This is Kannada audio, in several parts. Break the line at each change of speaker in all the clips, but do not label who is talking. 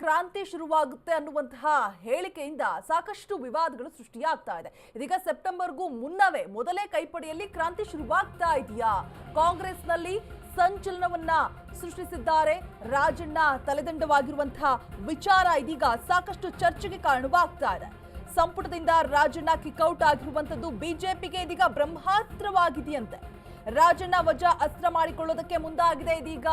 ಕ್ರಾಂತಿ ಶುರುವಾಗುತ್ತೆ ಅನ್ನುವಂತಹ ಹೇಳಿಕೆಯಿಂದ ಸಾಕಷ್ಟು ವಿವಾದಗಳು ಸೃಷ್ಟಿಯಾಗ್ತಾ ಇದೆ. ಇದೀಗ ಸೆಪ್ಟೆಂಬರ್ಗೂ ಮುನ್ನವೇ ಮೊದಲೇ ಕೈಪಡೆಯಲ್ಲಿ ಕ್ರಾಂತಿ ಶುರುವಾಗ್ತಾ ಇದೆಯಾ? ಕಾಂಗ್ರೆಸ್ನಲ್ಲಿ ಸಂಚಲನವನ್ನ ಸೃಷ್ಟಿಸಿದ್ದಾರೆ. ರಾಜಣ್ಣ ತಲೆದಂಡವಾಗಿರುವಂತಹ ವಿಚಾರ ಇದೀಗ ಸಾಕಷ್ಟು ಚರ್ಚೆಗೆ ಕಾರಣವಾಗ್ತಾ ಇದೆ. ಸಂಪುಟದಿಂದ ರಾಜಣ್ಣ ಕಿಕ್ಔಟ್ ಆಗಿರುವಂತದ್ದು ಬಿಜೆಪಿಗೆ ಇದೀಗ ಬ್ರಹ್ಮಾಸ್ತ್ರವಾಗಿದೆಯಂತೆ. ರಾಜಣ್ಣ ವಜಾ ಅಸ್ತ್ರ ಮಾಡಿಕೊಳ್ಳೋದಕ್ಕೆ ಮುಂದಾಗಿದೆ ಇದೀಗ.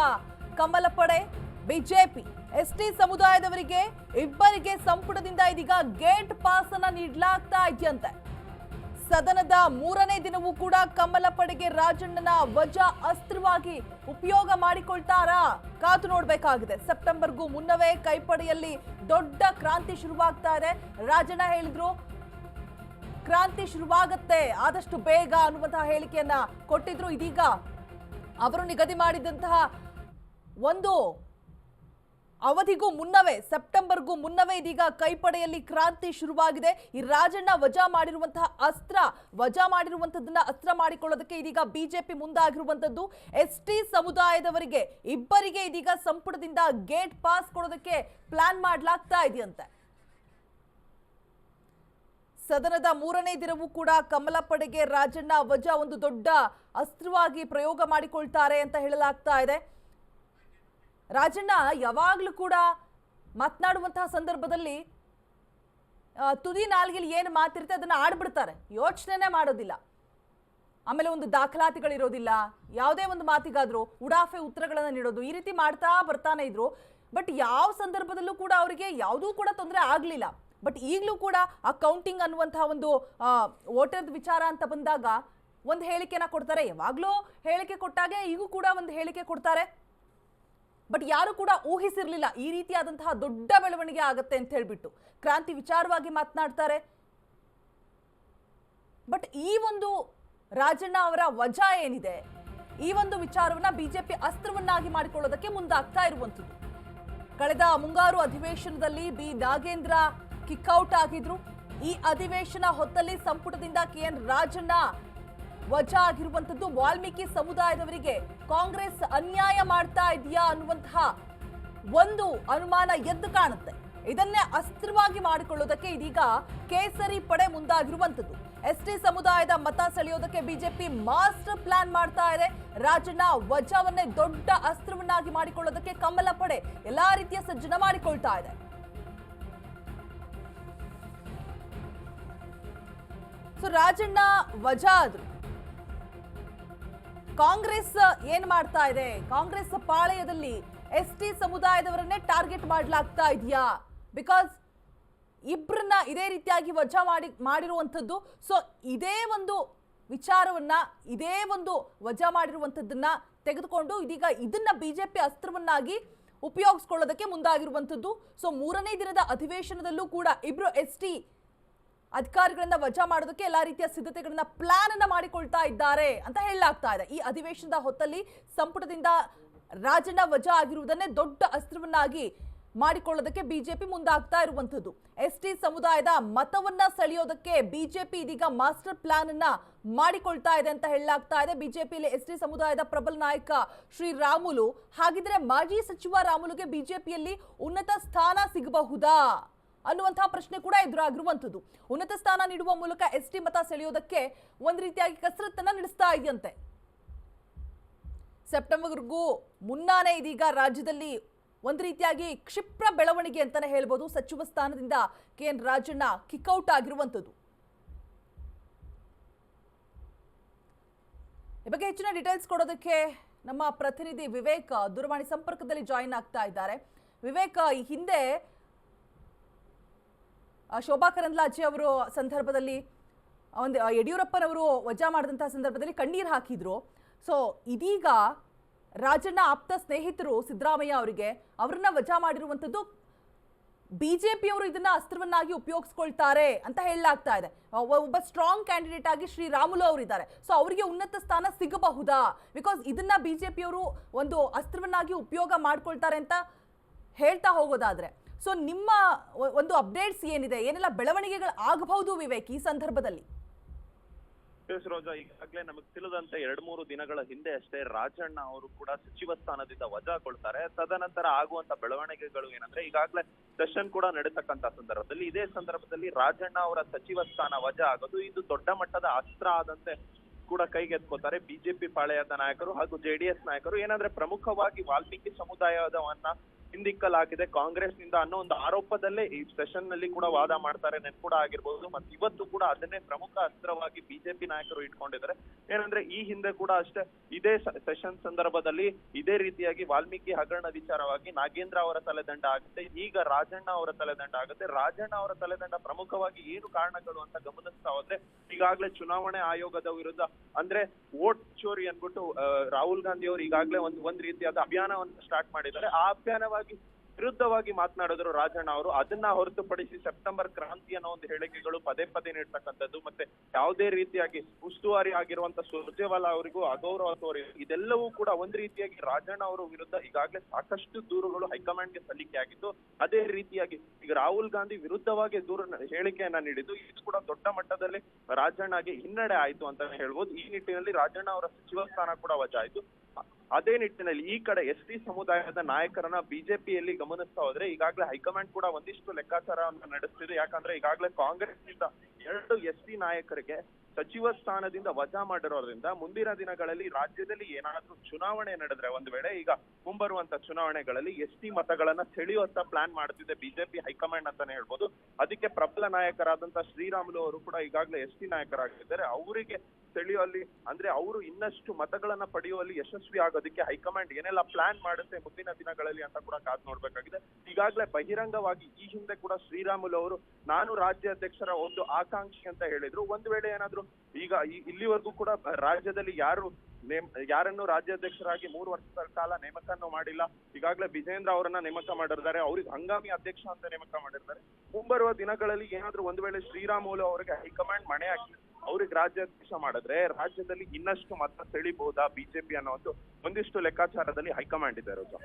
ಕಮಲ ಪಡೆ ಬಿಜೆಪಿ, ಎಸ್ಟಿ ಸಮುದಾಯದವರಿಗೆ ಇಬ್ಬರಿಗೆ ಸಂಪುಟದಿಂದ ಇದೀಗ ಗೇಟ್ ಪಾಸ್ ಅನ್ನ ನೀಡಲಾಗ್ತಾ ಇದೆಯಂತೆ. ಸದನದ ಮೂರನೇ ದಿನವೂ ಕೂಡ ಕಮಲ ಪಡೆಗೆ ರಾಜಣ್ಣನ ವಜಾ ಅಸ್ತ್ರವಾಗಿ ಉಪಯೋಗ ಮಾಡಿಕೊಳ್ತಾರಾ? ಕಾತು ನೋಡ್ಬೇಕಾಗಿದೆ. ಸೆಪ್ಟೆಂಬರ್ಗೂ ಮುನ್ನವೇ ಕೈಪಡೆಯಲ್ಲಿ ದೊಡ್ಡ ಕ್ರಾಂತಿ ಶುರುವಾಗ್ತಾ ಇದೆ. ರಾಜಣ್ಣ ಹೇಳಿದ್ರು, ಕ್ರಾಂತಿ ಶುರುವಾಗತ್ತೆ. ಆದಷ್ಟು ಬೇಗ ಅನ್ನುವಂತಹ ಹೇಳಿಕೆಯನ್ನ ಕೊಟ್ಟಿದ್ರು ಇದೀಗ. ಅವರು ನಿಗದಿ ಮಾಡಿದಂತಹ ಒಂದು ಅವಧಿಗೂ ಮುನ್ನವೇ, ಸೆಪ್ಟೆಂಬರ್ಗೂ ಮುನ್ನವೇ ಇದೀಗ ಕೈಪಡೆಯಲ್ಲಿ ಕ್ರಾಂತಿ ಶುರುವಾಗಿದೆ. ಈ ರಾಜಣ್ಣ ವಜಾ ಮಾಡಿರುವಂತಹ ಅಸ್ತ್ರ, ವಜಾ ಮಾಡಿರುವಂತದ್ದನ್ನ ಅಸ್ತ್ರ ಮಾಡಿಕೊಳ್ಳೋದಕ್ಕೆ ಇದೀಗ ಬಿಜೆಪಿ ಮುಂದಾಗಿರುವಂತದ್ದು ಎಸ್ ಟಿ ಸಮುದಾಯದವರಿಗೆ, ಇಬ್ಬರಿಗೆ ಇದೀಗ ಸಂಪುಟದಿಂದ ಗೇಟ್ ಪಾಸ್ ಕೊಡೋದಕ್ಕೆ ಪ್ಲಾನ್ ಮಾಡಲಾಗ್ತಾ ಇದೆಯಂತೆ. ಸದನದ ಮೂರನೇ ದಿನವೂ ಕೂಡ ಕಮಲ ಪಡೆಗೆ ರಾಜಣ್ಣ ವಜಾ ಒಂದು ದೊಡ್ಡ ಅಸ್ತ್ರವಾಗಿ ಪ್ರಯೋಗ ಮಾಡಿಕೊಳ್ತಾರೆ ಅಂತ ಹೇಳಲಾಗ್ತಾ ಇದೆ. ರಾಜಣ್ಣ ಯಾವಾಗಲೂ ಕೂಡ ಮಾತನಾಡುವಂತಹ ಸಂದರ್ಭದಲ್ಲಿ ತುದಿ ನಾಲ್ಗೆಲಿ ಏನು ಮಾತಿರುತ್ತೆ ಅದನ್ನು ಆಡ್ಬಿಡ್ತಾರೆ. ಯೋಚನೆನೇ ಮಾಡೋದಿಲ್ಲ. ಆಮೇಲೆ ಒಂದು ದಾಖಲಾತಿಗಳಿರೋದಿಲ್ಲ. ಯಾವುದೇ ಒಂದು ಮಾತಿಗಾದರೂ ಉಡಾಫೆ ಉತ್ತರಗಳನ್ನು ನೀಡೋದು ಈ ರೀತಿ ಮಾಡ್ತಾ ಬರ್ತಾನೆ ಇದ್ರು. ಬಟ್ ಯಾವ ಸಂದರ್ಭದಲ್ಲೂ ಕೂಡ ಅವರಿಗೆ ಯಾವುದೂ ಕೂಡ ತೊಂದರೆ ಆಗಲಿಲ್ಲ. ಬಟ್ ಈಗಲೂ ಕೂಡ ಆ ಕೌಂಟಿಂಗ್ ಅನ್ನುವಂತಹ ಒಂದು ವೋಟರ್ದ ವಿಚಾರ ಅಂತ ಬಂದಾಗ ಒಂದು ಹೇಳಿಕೆನ ಕೊಡ್ತಾರೆ. ಯಾವಾಗಲೂ ಹೇಳಿಕೆ ಕೊಟ್ಟಾಗೆ ಈಗೂ ಕೂಡ ಒಂದು ಹೇಳಿಕೆ ಕೊಡ್ತಾರೆ. ಬಟ್ ಯಾರು ಕೂಡ ಊಹಿಸಿರ್ಲಿಲ್ಲ ಈ ರೀತಿಯಾದಂತಹ ದೊಡ್ಡ ಬೆಳವಣಿಗೆ ಆಗುತ್ತೆ ಅಂತ ಹೇಳ್ಬಿಟ್ಟು. ಕ್ರಾಂತಿ ವಿಚಾರವಾಗಿ ಮಾತನಾಡ್ತಾರೆ. ಬಟ್ ಈ ಒಂದು ರಾಜಣ್ಣ ಅವರ ವಜಾ ಏನಿದೆ? ಈ ಒಂದು ವಿಚಾರವನ್ನ ಬಿಜೆಪಿ ಅಸ್ತ್ರವನ್ನಾಗಿ ಮಾಡಿಕೊಳ್ಳೋದಕ್ಕೆ ಮುಂದಾಗ್ತಾ ಇರುವಂಥದ್ದು. ಕಳೆದ ಮುಂಗಾರು ಅಧಿವೇಶನದಲ್ಲಿ ಬಿ ನಾಗೇಂದ್ರ ಕಿಕ್ಔಟ್ ಆಗಿದ್ರು. ಈ ಅಧಿವೇಶನ ಹೊತ್ತಲ್ಲಿ ಸಂಪುಟದಿಂದ ಕೆ ಎನ್ ರಾಜಣ್ಣ ವಜಾ ಆಗಿರುವಂತದ್ದು ವಾಲ್ಮೀಕಿ ಸಮುದಾಯದವರಿಗೆ ಕಾಂಗ್ರೆಸ್ ಅನ್ಯಾಯ ಮಾಡ್ತಾ ಇದೆಯಾ ಅನ್ನುವಂತಹ ಒಂದು ಅನುಮಾನ ಎದ್ದು ಕಾಣುತ್ತೆ. ಇದನ್ನೇ ಅಸ್ತ್ರವಾಗಿ ಮಾಡಿಕೊಳ್ಳೋದಕ್ಕೆ ಇದೀಗ ಕೇಸರಿ ಪಡೆ ಮುಂದಾಗಿರುವಂತದ್ದು ಎಸ್ ಟಿ ಸಮುದಾಯದ ಮತ ಸೆಳೆಯೋದಕ್ಕೆ ಬಿಜೆಪಿ ಮಾಸ್ಟರ್ ಪ್ಲಾನ್ ಮಾಡ್ತಾ ಇದೆ. ರಾಜಣ್ಣ ವಜಾವನ್ನೇ ದೊಡ್ಡ ಅಸ್ತ್ರವನ್ನಾಗಿ ಮಾಡಿಕೊಳ್ಳೋದಕ್ಕೆ ಕಮಲ ಪಡೆ ಎಲ್ಲಾ ರೀತಿಯ ಸಜ್ಜನ ಮಾಡಿಕೊಳ್ತಾ ಇದೆ. ಸೊ ರಾಜಣ್ಣ ವಜಾ ಆದ್ರು. ಕಾಂಗ್ರೆಸ್ ಏನ್ ಮಾಡ್ತಾ ಇದೆ? ಕಾಂಗ್ರೆಸ್ ಪಾಳೆಯದಲ್ಲಿ ಎಸ್ ಟಿ ಸಮುದಾಯದವರನ್ನೇ ಟಾರ್ಗೆಟ್ ಮಾಡಲಾಗ್ತಾ ಇದೆಯಾ? ಬಿಕಾಸ್ ಇಬ್ಬರನ್ನ ಇದೇ ರೀತಿಯಾಗಿ ವಜಾ ಮಾಡಿ, ಮಾಡಿರುವಂಥದ್ದು ಸೊ ಇದೇ ಒಂದು ವಿಚಾರವನ್ನ, ಇದೇ ಒಂದು ವಜಾ ಮಾಡಿರುವಂಥದ್ದನ್ನ ತೆಗೆದುಕೊಂಡು ಇದೀಗ ಇದನ್ನ ಬಿಜೆಪಿ ಅಸ್ತ್ರವನ್ನಾಗಿ ಉಪಯೋಗಿಸ್ಕೊಳ್ಳೋದಕ್ಕೆ ಮುಂದಾಗಿರುವಂಥದ್ದು. ಸೊ ಮೂರನೇ ದಿನದ ಅಧಿವೇಶನದಲ್ಲೂ ಕೂಡ ಇಬ್ರು ಎಸ್ ಟಿ ಅಧಿಕಾರಿಗಳನ್ನ ವಜಾ ಮಾಡೋದಕ್ಕೆ ಎಲ್ಲಾ ರೀತಿಯ ಸಿದ್ಧತೆಗಳನ್ನ ಪ್ಲಾನ್ ಅನ್ನ ಮಾಡಿಕೊಳ್ತಾ ಇದ್ದಾರೆ ಅಂತ ಹೇಳಲಾಗ್ತಾ ಇದೆ. ಈ ಅಧಿವೇಶನದ ಹೊತ್ತಲ್ಲಿ ಸಂಪುಟದಿಂದ ರಾಜಣ್ಣ ವಜಾ ಆಗಿರುವುದನ್ನೇ ದೊಡ್ಡ ಅಸ್ತ್ರವನ್ನಾಗಿ ಮಾಡಿಕೊಳ್ಳೋದಕ್ಕೆ ಬಿಜೆಪಿ ಮುಂದಾಗ್ತಾ ಇರುವಂತದ್ದು ಎಸ್ ಟಿ ಸಮುದಾಯದ ಮತವನ್ನ ಸೆಳೆಯೋದಕ್ಕೆ ಬಿಜೆಪಿ ಇದೀಗ ಮಾಸ್ಟರ್ ಪ್ಲಾನ್ ಅನ್ನ ಮಾಡಿಕೊಳ್ತಾ ಇದೆ ಅಂತ ಹೇಳಲಾಗ್ತಾ ಇದೆ. ಬಿಜೆಪಿಯಲ್ಲಿ ಎಸ್ ಟಿ ಸಮುದಾಯದ ಪ್ರಬಲ ನಾಯಕ ಶ್ರೀ ರಾಮುಲು. ಹಾಗಿದ್ರೆ ಮಾಜಿ ಸಚಿವ ರಾಮುಲುಗೆ ಬಿಜೆಪಿಯಲ್ಲಿ ಉನ್ನತ ಸ್ಥಾನ ಸಿಗಬಹುದಾ? ಅನ್ನುವಂತಹ ಪ್ರಶ್ನೆ ಕೂಡ ಎದುರಾಗಿರುವಂಥದ್ದು. ಉನ್ನತ ಸ್ಥಾನ ನೀಡುವ ಮೂಲಕ ಎಸ್ ಟಿ ಮತ ಸೆಳೆಯೋದಕ್ಕೆ ಒಂದು ರೀತಿಯಾಗಿ ಕಸರತ್ತನ್ನ ನಡೆಸ್ತಾ ಇದೆಯಂತೆ. ಸೆಪ್ಟೆಂಬರ್ಗೂ ಮುನ್ನಾನೇ ಇದೀಗ ರಾಜ್ಯದಲ್ಲಿ ಒಂದು ರೀತಿಯಾಗಿ ಕ್ಷಿಪ್ರ ಬೆಳವಣಿಗೆ ಅಂತಾನೆ ಹೇಳ್ಬೋದು. ಸಚಿವ ಸ್ಥಾನದಿಂದ ಕೆ ಎನ್ ರಾಜಣ್ಣ ಕಿಕ್ಔಟ್ ಆಗಿರುವಂಥದ್ದು. ಈ ಬಗ್ಗೆ ಹೆಚ್ಚಿನ ಡೀಟೇಲ್ಸ್ ಕೊಡೋದಕ್ಕೆ ನಮ್ಮ ಪ್ರತಿನಿಧಿ ವಿವೇಕ್ ದೂರವಾಣಿ ಸಂಪರ್ಕದಲ್ಲಿ ಜಾಯಿನ್ ಆಗ್ತಾ ಇದ್ದಾರೆ. ವಿವೇಕ್, ಈ ಹಿಂದೆ ಶೋಭಾ ಕರಂದ್ಲಾಜೆ ಅವರು ಸಂದರ್ಭದಲ್ಲಿ ಒಂದು ಯಡಿಯೂರಪ್ಪನವರು ವಜಾ ಮಾಡಿದಂತಹ ಸಂದರ್ಭದಲ್ಲಿ ಕಣ್ಣೀರು ಹಾಕಿದ್ರು. ಸೊ ಇದೀಗ ರಾಜಣ್ಣ ಆಪ್ತ ಸ್ನೇಹಿತರು ಸಿದ್ದರಾಮಯ್ಯ ಅವರಿಗೆ ಅವರನ್ನ ವಜಾ ಮಾಡಿರುವಂಥದ್ದು ಬಿಜೆಪಿಯವರು ಇದನ್ನ ಅಸ್ತ್ರವನ್ನಾಗಿ ಉಪಯೋಗಿಸ್ಕೊಳ್ತಾರೆ ಅಂತ ಹೇಳಲಾಗ್ತಾ ಇದೆ. ಒಬ್ಬ ಸ್ಟ್ರಾಂಗ್ ಕ್ಯಾಂಡಿಡೇಟ್ ಆಗಿ ಶ್ರೀರಾಮುಲು ಅವರಿದ್ದಾರೆ ಸೊ ಅವರಿಗೆ ಉನ್ನತ ಸ್ಥಾನ ಸಿಗಬಹುದಾ? ಬಿಕಾಸ್ ಇದನ್ನ ಬಿಜೆಪಿಯವರು ಒಂದು ಅಸ್ತ್ರವನ್ನಾಗಿ ಉಪಯೋಗ ಮಾಡ್ಕೊಳ್ತಾರೆ ಅಂತ ಹೇಳ್ತಾ ಹೋಗೋದಾದ್ರೆ ಸೊ ನಿಮ್ಮ ಒಂದು ಅಪ್ಡೇಟ್ಸ್ ಏನಿದೆ? ಏನೆಲ್ಲ ಬೆಳವಣಿಗೆಗಳು ಆಗಬಹುದು ವಿವೇಕ್ ಈ ಸಂದರ್ಭದಲ್ಲಿ?
ರೋಜಾ ಈಗಾಗಲೇ ನಮಗೆ ತಿಳಿದಂತೆ ಎರಡ್ ಮೂರು ದಿನಗಳ ಹಿಂದೆ ಅಷ್ಟೇ ರಾಜಣ್ಣ ಅವರು ಕೂಡ ಸಚಿವ ಸ್ಥಾನದಿಂದ ವಜಾಗೊಳ್ತಾರೆ ತದನಂತರ ಆಗುವಂತ ಬೆಳವಣಿಗೆಗಳು ಏನಂದ್ರೆ ಈಗಾಗಲೇ ಸೆಷನ್ ಕೂಡ ನಡೆತಕ್ಕಂತ ಸಂದರ್ಭದಲ್ಲಿ ಇದೇ ಸಂದರ್ಭದಲ್ಲಿ ರಾಜಣ್ಣ ಅವರ ಸಚಿವ ಸ್ಥಾನ ವಜಾ ಆಗೋದು ಇದು ದೊಡ್ಡ ಮಟ್ಟದ ಅಸ್ತ್ರ ಆದಂತೆ ಕೂಡ ಕೈಗೆತ್ಕೋತಾರೆ ಬಿಜೆಪಿ ಪಾಳೆಯದ ನಾಯಕರು ಹಾಗೂ ಜೆಡಿಎಸ್ ನಾಯಕರು. ಏನಂದ್ರೆ, ಪ್ರಮುಖವಾಗಿ ವಾಲ್ಮೀಕಿ ಸಮುದಾಯದವನ್ನ ಹಿಂದಿಕ್ಕಲಾಗಿದೆ. ಕಾಂಗ್ರೆಸ್ನಿಂದ ಅನ್ನೋ ಒಂದು ಆರೋಪದಲ್ಲೇ ಈ ಸೆಷನ್ನಲ್ಲಿ ಕೂಡ ವಾದ ಮಾಡ್ತಾರೆ. ನೆನ್ ಕೂಡ ಆಗಿರ್ಬೋದು. ಮತ್ತೆ ಇವತ್ತು ಕೂಡ ಅದನ್ನೇ ಪ್ರಮುಖ ಅಸ್ತ್ರವಾಗಿ ಬಿಜೆಪಿ ನಾಯಕರು ಇಟ್ಕೊಂಡಿದ್ದಾರೆ. ಏನಂದ್ರೆ ಈ ಹಿಂದೆ ಕೂಡ ಅಷ್ಟೇ ಇದೇ ಸೆಷನ್ ಸಂದರ್ಭದಲ್ಲಿ ಇದೇ ರೀತಿಯಾಗಿ ವಾಲ್ಮೀಕಿ ಹಗರಣ ವಿಚಾರವಾಗಿ ನಾಗೇಂದ್ರ ಅವರ ತಲೆದಂಡ ಆಗುತ್ತೆ. ಈಗ ರಾಜಣ್ಣ ಅವರ ತಲೆದಂಡ ಆಗುತ್ತೆ. ರಾಜಣ್ಣ ಅವರ ತಲೆದಂಡ ಪ್ರಮುಖವಾಗಿ ಏನು ಕಾರಣಗಳು ಅಂತ ಗಮನಿಸ್ತಾ ಹೋದ್ರೆ ಈಗಾಗಲೇ ಚುನಾವಣೆ ಆಯೋಗದ ವಿರುದ್ಧ ಅಂದ್ರೆ ವೋಟ್ ಚೋರಿ ಅನ್ಬಿಟ್ಟು ರಾಹುಲ್ ಗಾಂಧಿ ಅವರು ಈಗಾಗಲೇ ಒಂದು, ಒಂದ್ ರೀತಿಯಾದ ಅಭಿಯಾನವನ್ನು ಸ್ಟಾರ್ಟ್ ಮಾಡಿದ್ದಾರೆ. ಆ ಅಭಿಯಾನವಾಗಿ ವಿರುದ್ಧವಾಗಿ ಮಾತನಾಡಿದ್ರು ರಾಜಣ್ಣ ಅವರು. ಅದನ್ನ ಹೊರತುಪಡಿಸಿ ಸೆಪ್ಟೆಂಬರ್ ಕ್ರಾಂತಿ ಅನ್ನೋ ಒಂದು ಹೇಳಿಕೆಗಳು ಪದೇ ಪದೇ ನೀಡ್ತಕ್ಕಂಥದ್ದು, ಮತ್ತೆ ಯಾವುದೇ ರೀತಿಯಾಗಿ ಉಸ್ತುವಾರಿ ಆಗಿರುವಂತ ಸುರ್ಜೇವಾಲಾ ಅವರಿಗೂ ಅಗೌರವ ತೋರಿ, ಇದೆಲ್ಲವೂ ಕೂಡ ಒಂದ್ ರೀತಿಯಾಗಿ ರಾಜಣ್ಣ ಅವರ ವಿರುದ್ಧ ಈಗಾಗಲೇ ಸಾಕಷ್ಟು ದೂರುಗಳು ಹೈಕಮಾಂಡ್ಗೆ ಸಲ್ಲಿಕೆ ಆಗಿದ್ದು, ಅದೇ ರೀತಿಯಾಗಿ ಈಗ ರಾಹುಲ್ ಗಾಂಧಿ ವಿರುದ್ಧವಾಗಿ ದೂರ ಹೇಳಿಕೆಯನ್ನ ನೀಡಿದ್ದು, ಇದು ಕೂಡ ದೊಡ್ಡ ಮಟ್ಟದಲ್ಲಿ ರಾಜಣ್ಣಗೆ ಹಿನ್ನಡೆ ಆಯ್ತು ಅಂತ ಹೇಳ್ಬೋದು. ಈ ನಿಟ್ಟಿನಲ್ಲಿ ರಾಜಣ್ಣ ಅವರ ಸಚಿವ ಸ್ಥಾನ ಕೂಡ ವಜಾ ಆಯ್ತು ಅದೇ ನಿಟ್ಟಿನಲ್ಲಿ ಈ ಕಡೆ ಎಸ್ ಟಿ ಸಮುದಾಯದ ನಾಯಕರನ್ನ ಬಿಜೆಪಿಯಲ್ಲಿ ಗಮನಿಸ್ತಾ ಹೋದ್ರೆ ಈಗಾಗಲೇ ಹೈಕಮಾಂಡ್ ಕೂಡ ಒಂದಿಷ್ಟು ಲೆಕ್ಕಾಚಾರವನ್ನು ನಡೆಸ್ತಿದೆ. ಯಾಕಂದ್ರೆ ಈಗಾಗಲೇ ಕಾಂಗ್ರೆಸ್ನಿಂದ ಎರಡು ಎಸ್ ಟಿ ನಾಯಕರಿಗೆ ಸಚಿವ ಸ್ಥಾನದಿಂದ ವಜಾ ಮಾಡಿರೋದ್ರಿಂದ ಮುಂದಿನ ದಿನಗಳಲ್ಲಿ ರಾಜ್ಯದಲ್ಲಿ ಏನಾದ್ರೂ ಚುನಾವಣೆ ನಡೆದ್ರೆ ಒಂದು ವೇಳೆ ಈಗ ಮುಂಬರುವಂತ ಚುನಾವಣೆಗಳಲ್ಲಿ ಎಸ್ ಟಿ ಮತಗಳನ್ನ ಸೆಳೆಯುವಂತ ಪ್ಲಾನ್ ಮಾಡ್ತಿದೆ ಬಿಜೆಪಿ ಹೈಕಮಾಂಡ್ ಅಂತಾನೆ ಹೇಳ್ಬೋದು. ಅದಕ್ಕೆ ಪ್ರಬಲ ನಾಯಕರಾದಂತ ಶ್ರೀರಾಮುಲು ಅವರು ಕೂಡ ಈಗಾಗಲೇ ಎಸ್ ಟಿ ನಾಯಕರಾಗಿದ್ದಾರೆ. ಅವರಿಗೆ ಸೆಳೆಯುವಲ್ಲಿ ಅಂದ್ರೆ ಅವರು ಇನ್ನಷ್ಟು ಮತಗಳನ್ನ ಪಡೆಯುವಲ್ಲಿ ಯಶಸ್ವಿ ಆಗೋದಕ್ಕೆ ಹೈಕಮಾಂಡ್ ಏನೆಲ್ಲ ಪ್ಲಾನ್ ಮಾಡುತ್ತೆ ಮುಂದಿನ ದಿನಗಳಲ್ಲಿ ಅಂತ ಕೂಡ ಕಾದ್ ನೋಡ್ಬೇಕಾಗಿದೆ. ಈಗಾಗಲೇ ಬಹಿರಂಗವಾಗಿ ಈ ಹಿಂದೆ ಕೂಡ ಶ್ರೀರಾಮುಲು ಅವರು, ನಾನು ರಾಜ್ಯಾಧ್ಯಕ್ಷರ ಒಂದು ಆಕಾಂಕ್ಷಿ ಅಂತ ಹೇಳಿದ್ರು. ಒಂದು ವೇಳೆ ಏನಾದ್ರು ಈಗ ಇಲ್ಲಿವರೆಗೂ ಕೂಡ ರಾಜ್ಯದಲ್ಲಿ ಯಾರು ನೇಮ್, ಯಾರನ್ನು ರಾಜ್ಯಾಧ್ಯಕ್ಷರಾಗಿ ಮೂರು ವರ್ಷದ ಕಾಲ ನೇಮಕವನ್ನು ಮಾಡಿಲ್ಲ, ಈಗಾಗಲೇ ವಿಜೇಂದ್ರ ಅವರನ್ನ ನೇಮಕ ಮಾಡಿದ್ದಾರೆ, ಅವ್ರಿಗೆ ಹಂಗಾಮಿ ಅಧ್ಯಕ್ಷ ಅಂತ ನೇಮಕ ಮಾಡಿರ್ತಾರೆ ಮುಂಬರುವ ದಿನಗಳಲ್ಲಿ ಏನಾದ್ರೂ ಒಂದು ವೇಳೆ ಶ್ರೀರಾಮುಲು ಅವರಿಗೆ ಹೈಕಮಾಂಡ್ ಮಣೆ ಹಾಕಿ ಅವ್ರಿಗೆ ರಾಜ್ಯಾಧ್ಯಕ್ಷ ಮಾಡಿದ್ರೆ ರಾಜ್ಯದಲ್ಲಿ ಇನ್ನಷ್ಟು ಮತ ಸೆಳಿಬಹುದಾ ಬಿಜೆಪಿ ಅನ್ನೋ ಒಂದು ಒಂದಿಷ್ಟು ಲೆಕ್ಕಾಚಾರದಲ್ಲಿ ಹೈಕಮಾಂಡ್ ಇದೆ Roja.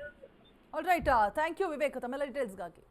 All right thank you Vivek ತಮ್ಮೆಲ್ಲ ಡೀಟೇಲ್ಸ್ಗಾಗಿ